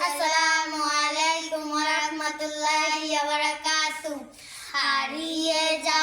আসসালামু আলাইকুম ওয়া রাহমাতুল্লাহি ওয়া বারাকাতুহু হারিয়ে যা